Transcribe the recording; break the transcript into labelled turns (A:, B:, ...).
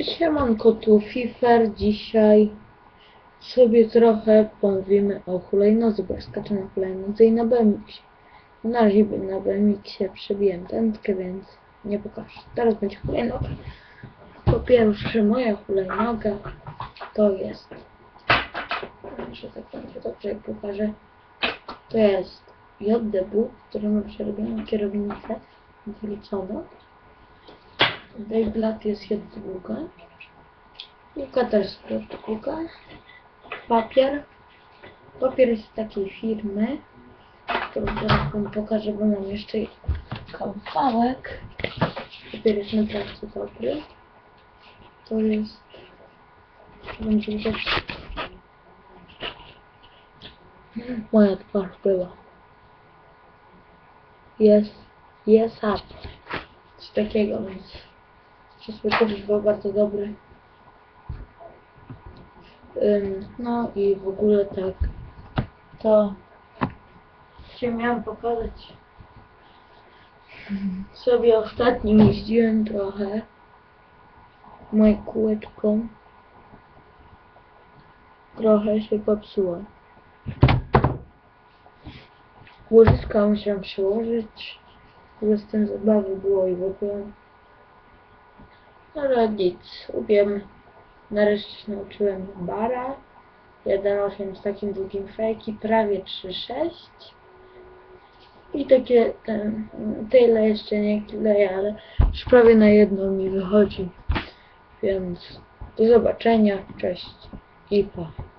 A: Siemanko, tu Fifer. Dzisiaj sobie trochę pomówimy o hulajnodze, bo skaczę na hulajnodze i na BMX. Na razie na BMX-ie przebiłem tętkę, więc nie pokażę. Teraz będzie hulajnoga. Po pierwsze, moja hulajnoga to jest... Może tak będzie dobrze, jak pokażę. To jest JDB, który ma przerobioną kierownicę wróconą. Dayblad jest jedna długa. Długa też jest długa. Papier. Papier jest z takiej firmy, którą zaraz wam pokażę, bo mam jeszcze kawałek. Papier jest naprawdę dobry. To jest... Będzie widać... Moja twarz była. Jest... Jest up coś takiego, więc przesłykowicz był bardzo dobry. No i w ogóle tak, to się miałam pokazać. Sobie ostatnim jeździłem trochę moje kółeczko. Trochę się popsuło. Łożyska musiałam przełożyć. Żeby z zabawy było i w ogóle. Ale nic, umiem. Nareszcie się nauczyłem bara. 1.8 z takim długim fejki, prawie 3.6. I takie ten, tyle jeszcze nie kleję, ale już prawie na jedno mi wychodzi. Więc do zobaczenia, cześć i pa.